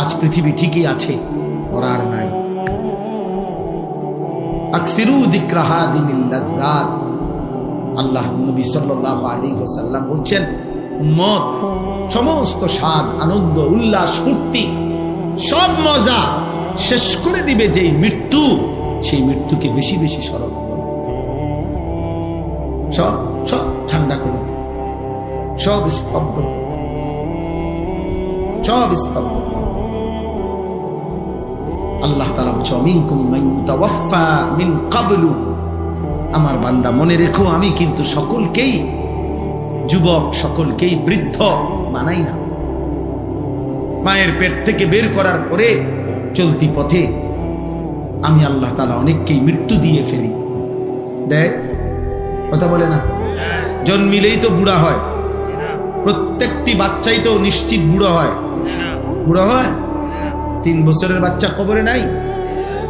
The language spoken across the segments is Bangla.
আজ পৃথিবী ঠিকই আছে ওরা নাই। আল্লাহ নবী সাল্লাল্লাহু আলাইহি ওয়াসাল্লাম বলছেন, উম্মত, সমস্ত স্বাদ, আনন্দ, উল্লাস, ফুর্তি, সব মজা শেষ করে দিবে যেই মৃত্যু। সেই মৃত্যুকে বেশি বেশি স্মরণ সব সব ঠান্ডা করে সব স্তব্ধ সব স্তব্ধ। আল্লাহ তালা বলছে মিন কাবলু। আমার বান্দা, মনে রেখো, আমি কিন্তু সকলকেই, যুবক সকলকেই বৃদ্ধ মানাই না। মায়ের পেট থেকে বের করার পরে চলতি পথে আমি আল্লাহ তালা অনেককেই মৃত্যু দিয়ে ফেলি। দেখ, কথা বলে না? জন্মিলেই তো বুড়া হয়। প্রত্যেকটি বাচ্চাই তো নিশ্চিত বুড়ো হয়। বুড়ো হয়? তিন বছরের বাচ্চা কবরে নাই?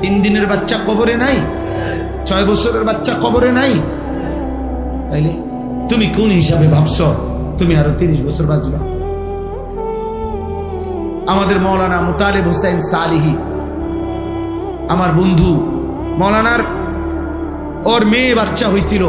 তিন দিনের বাচ্চা কবরে নাই? ছয় বছরের বাচ্চা কবরে নাই? তাইলে তুমি কোন হিসাবে ভাবছ? তুমি আরও তিরিশ বছর বাঁচবা। আমাদের মৌলানা মুতালেব হোসেন সালিহি, আমার বন্ধু, মৌলানার ওর মেয়ে বাচ্চা হয়েছিল